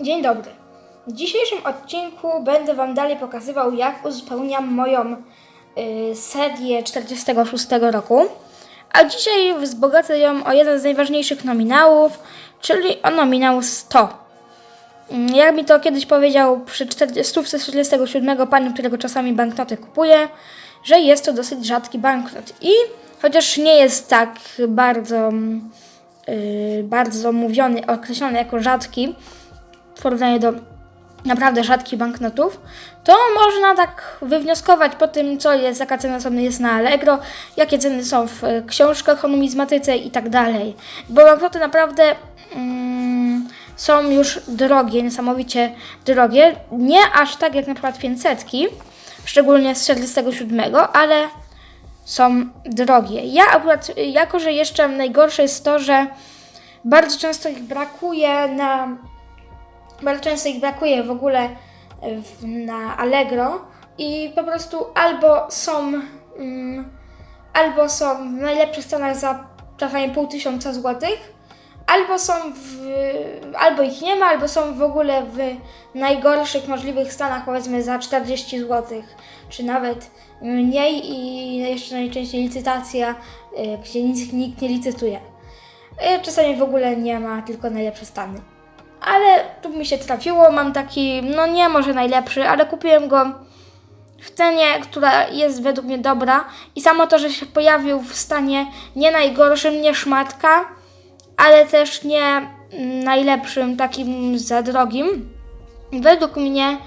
Dzień dobry. W dzisiejszym odcinku będę Wam dalej pokazywał, jak uzupełniam moją y, serię 46 roku. A dzisiaj wzbogacę ją o jeden z najważniejszych nominałów, czyli o nominał 100. Mm, Jak mi to kiedyś powiedział przy 447 pan, którego czasami banknoty kupuję, że jest to dosyć rzadki banknot. I chociaż nie jest tak bardzo, mm, y, bardzo mówiony, określony jako rzadki, w porównaniu do naprawdę rzadkich banknotów, to można tak wywnioskować po tym, co jest, jaka cena sobie jest na Allegro, jakie ceny są w e, książkach o numizmatyce i tak dalej. Bo banknoty naprawdę mm, są już drogie, niesamowicie drogie. Nie aż tak jak na przykład 500, szczególnie z 47, ale są drogie. Ja akurat, jako że jeszcze najgorsze jest to, że bardzo często ich brakuje na bardzo często ich brakuje w ogóle w, na Allegro i po prostu albo są mm, albo są w najlepszych cenach za czasami pół tysiąca złotych, albo są w, albo ich nie ma, albo są w ogóle w najgorszych możliwych stanach, powiedzmy za 40 złotych, czy nawet mniej i jeszcze najczęściej licytacja, y, gdzie nic, nikt nie licytuje. Y, Czasami w ogóle nie ma, tylko najlepsze stany ale tu mi się trafiło. Mam taki, no nie może najlepszy, ale kupiłem go w cenie, która jest według mnie dobra. I samo to, że się pojawił w stanie nie najgorszym, nie szmatka, ale też nie najlepszym, takim za drogim. Według mnie,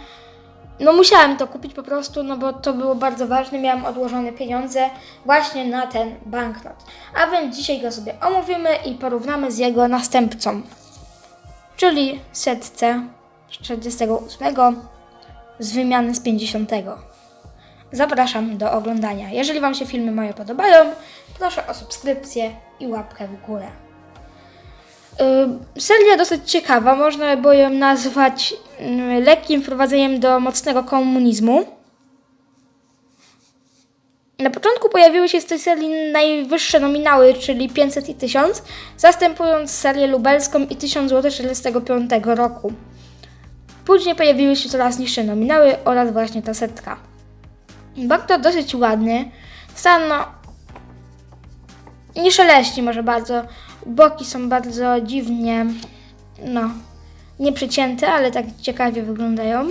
no musiałem to kupić po prostu, no bo to było bardzo ważne. Miałem odłożone pieniądze właśnie na ten banknot. A więc dzisiaj go sobie omówimy i porównamy z jego następcą czyli setce 48 z wymiany z 50. Zapraszam do oglądania. Jeżeli Wam się filmy moje podobają, proszę o subskrypcję i łapkę w górę. Yy, seria dosyć ciekawa, można by ją nazwać yy, lekkim wprowadzeniem do mocnego komunizmu. Na początku pojawiły się z tej serii najwyższe nominały, czyli 500 i 1000, zastępując serię lubelską i 1000 zł 45 roku. Później pojawiły się coraz niższe nominały oraz właśnie ta setka. Banknot dosyć ładny, stan no, nie szeleści może bardzo, boki są bardzo dziwnie, no, nieprzycięte, ale tak ciekawie wyglądają.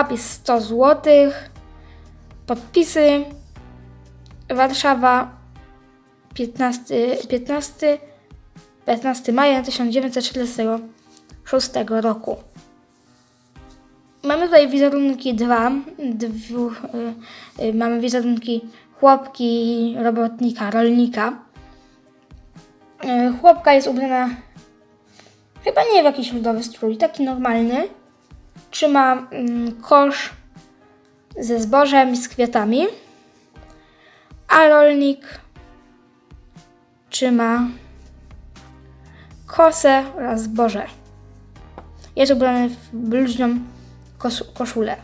Apis 100 zł. Podpisy. Warszawa 15, 15, 15 maja 1946 roku. Mamy tutaj wizerunki dwa. Dwu, y, y, mamy wizerunki chłopki, robotnika, rolnika. Y, chłopka jest ubrana chyba nie w jakiś ludowy strój, taki normalny trzyma mm, kosz ze zbożem i z kwiatami, a rolnik trzyma kosę oraz zboże. Jest ubrany w bluźnią koszulę.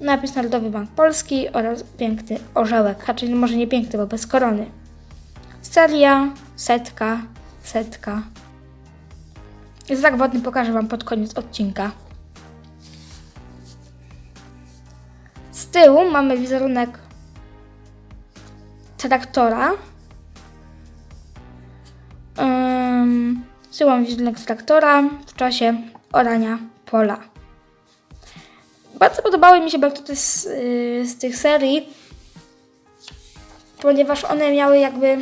Napis Narodowy Bank Polski oraz piękny orzełek, raczej może nie piękny, bo bez korony. Seria, setka, setka. Jest tak wodny, pokażę Wam pod koniec odcinka. Tyłu mamy wizerunek traktora. Z tyłu mamy wizerunek traktora w czasie orania pola. Bardzo podobały mi się baktuty z, yy, z tych serii, ponieważ one miały jakby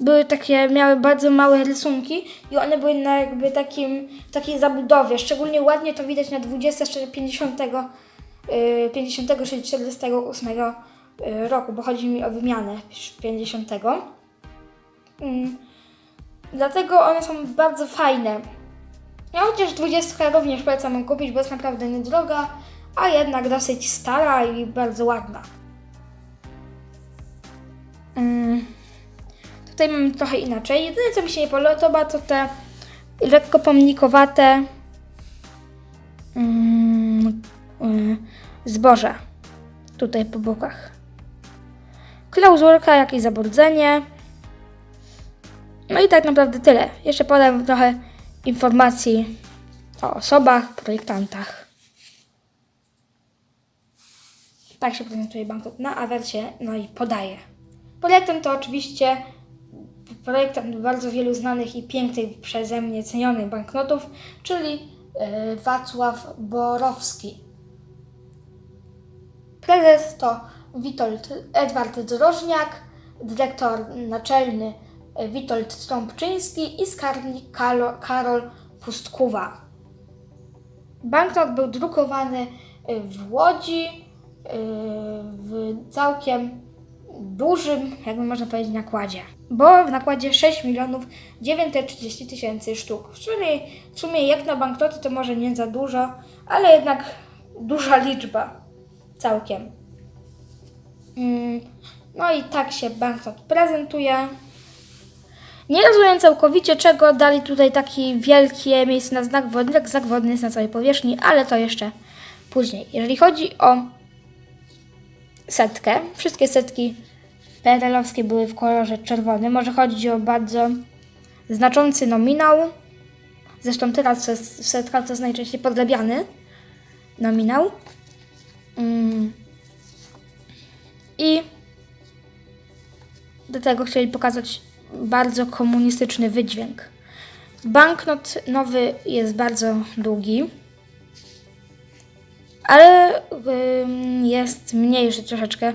były takie, miały bardzo małe rysunki i one były na jakby takim, takiej zabudowie. Szczególnie ładnie to widać na 20 50 50 czy 48 roku, bo chodzi mi o wymianę 50. Mm. Dlatego one są bardzo fajne. Ja chociaż 20 również polecam kupić, bo jest naprawdę niedroga, a jednak dosyć stara i bardzo ładna. Mm. Tutaj mamy trochę inaczej. Jedyne co mi się nie podoba to te lekko pomnikowate mm, y, zboże tutaj po bokach. Klauzulka, jakieś zabrudzenie. No i tak naprawdę tyle. Jeszcze podam trochę informacji o osobach, projektantach. Tak się prezentuje banknot na awersie, no i podaje. Projektem to oczywiście projektant bardzo wielu znanych i pięknych przeze mnie cenionych banknotów, czyli e, Wacław Borowski. Prezes to Witold Edward Drożniak, dyrektor naczelny e, Witold Trąbczyński i skarbnik Karol Pustkuwa. Banknot był drukowany y, w Łodzi y, w całkiem dużym, jakby można powiedzieć, nakładzie. Bo w nakładzie 6 milionów 930 tysięcy sztuk. Sumie, w sumie jak na banknoty to może nie za dużo, ale jednak duża liczba. Całkiem. Mm, No i tak się banknot prezentuje. Nie rozumiem całkowicie, czego dali tutaj takie wielkie miejsce na znak wodny. Tak, znak wodny jest na całej powierzchni, ale to jeszcze później. Jeżeli chodzi o setkę, wszystkie setki PRL-owskie były w kolorze czerwonym. Może chodzić o bardzo znaczący nominał. Zresztą teraz to jest- setka to jest najczęściej podlebiany nominał. Mm. I do tego chcieli pokazać bardzo komunistyczny wydźwięk. Banknot nowy jest bardzo długi, ale jest mniejszy troszeczkę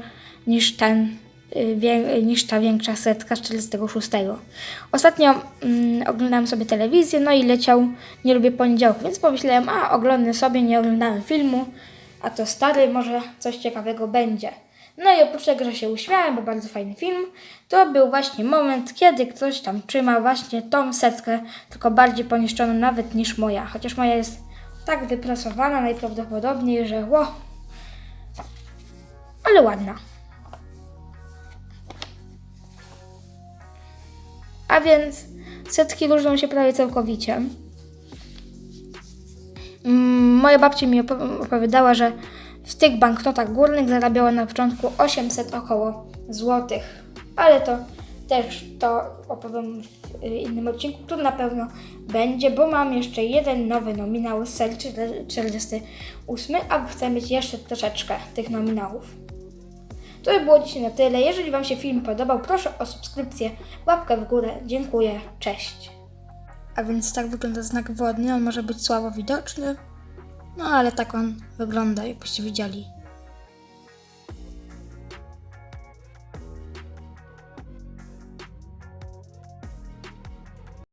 niż ten, y, niż ta większa setka z 46. Ostatnio ym, oglądałem sobie telewizję, no i leciał Nie lubię poniedziałku, więc pomyślałem, a oglądam sobie, nie oglądałem filmu, a to stary, może coś ciekawego będzie. No i oprócz tego, że się uśmiałem, bo bardzo fajny film, to był właśnie moment, kiedy ktoś tam trzyma właśnie tą setkę, tylko bardziej poniszczoną nawet niż moja. Chociaż moja jest tak wyprasowana najprawdopodobniej, że ło, ale ładna. A więc setki różnią się prawie całkowicie. Mm, Moja babcia mi opo- opowiadała, że w tych banknotach górnych zarabiała na początku 800 około złotych. Ale to też to opowiem w y, innym odcinku, który na pewno będzie, bo mam jeszcze jeden nowy nominał z serii 48, a chcę mieć jeszcze troszeczkę tych nominałów. To by było dzisiaj na tyle. Jeżeli Wam się film podobał, proszę o subskrypcję, łapkę w górę. Dziękuję, cześć. A więc tak wygląda znak wodny. On może być słabo widoczny, no ale tak on wygląda, jakbyście widzieli.